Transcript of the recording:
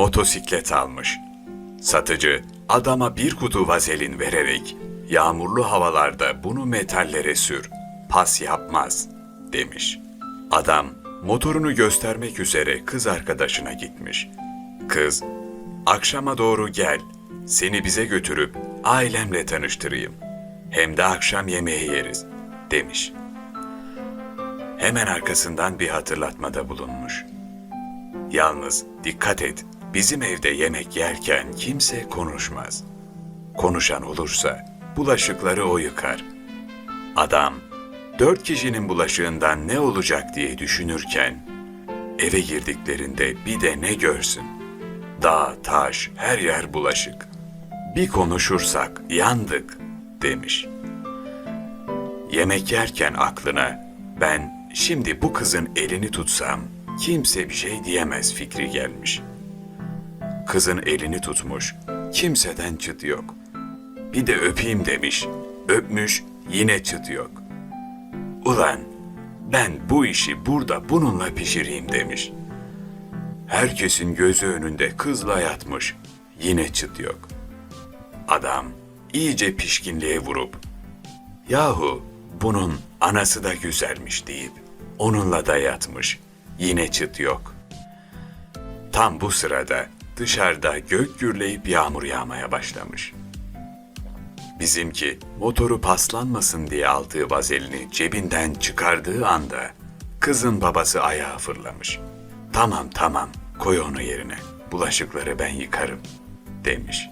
motosiklet almış. Satıcı adama bir kutu vazelin vererek yağmurlu havalarda bunu metallere sür, pas yapmaz demiş. Adam motorunu göstermek üzere kız arkadaşına gitmiş. Kız, akşama doğru gel, seni bize götürüp ailemle tanıştırayım. Hem de akşam yemeği yeriz demiş. Hemen arkasından bir hatırlatmada bulunmuş. Yalnız dikkat et, bizim evde yemek yerken kimse konuşmaz. Konuşan olursa bulaşıkları o yıkar. Adam, dört kişinin bulaşığından ne olacak diye düşünürken, eve girdiklerinde bir de ne görsün? Dağ, taş, her yer bulaşık. Bir konuşursak yandık demiş. Yemek yerken aklına ben şimdi bu kızın elini tutsam kimse bir şey diyemez fikri gelmiş. Kızın elini tutmuş, kimseden çıt yok. Bir de öpeyim demiş, öpmüş yine çıt yok. Ulan ben bu işi burada bununla pişireyim demiş. Herkesin gözü önünde kızla yatmış, yine çıt yok. Adam iyice pişkinliğe vurup Yahu bunun anası da güzelmiş deyip onunla da yatmış. Yine çıt yok. Tam bu sırada dışarıda gök gürleyip yağmur yağmaya başlamış. Bizimki motoru paslanmasın diye aldığı vazelini cebinden çıkardığı anda kızın babası ayağa fırlamış. Tamam tamam koy onu yerine. Bulaşıkları ben yıkarım demiş.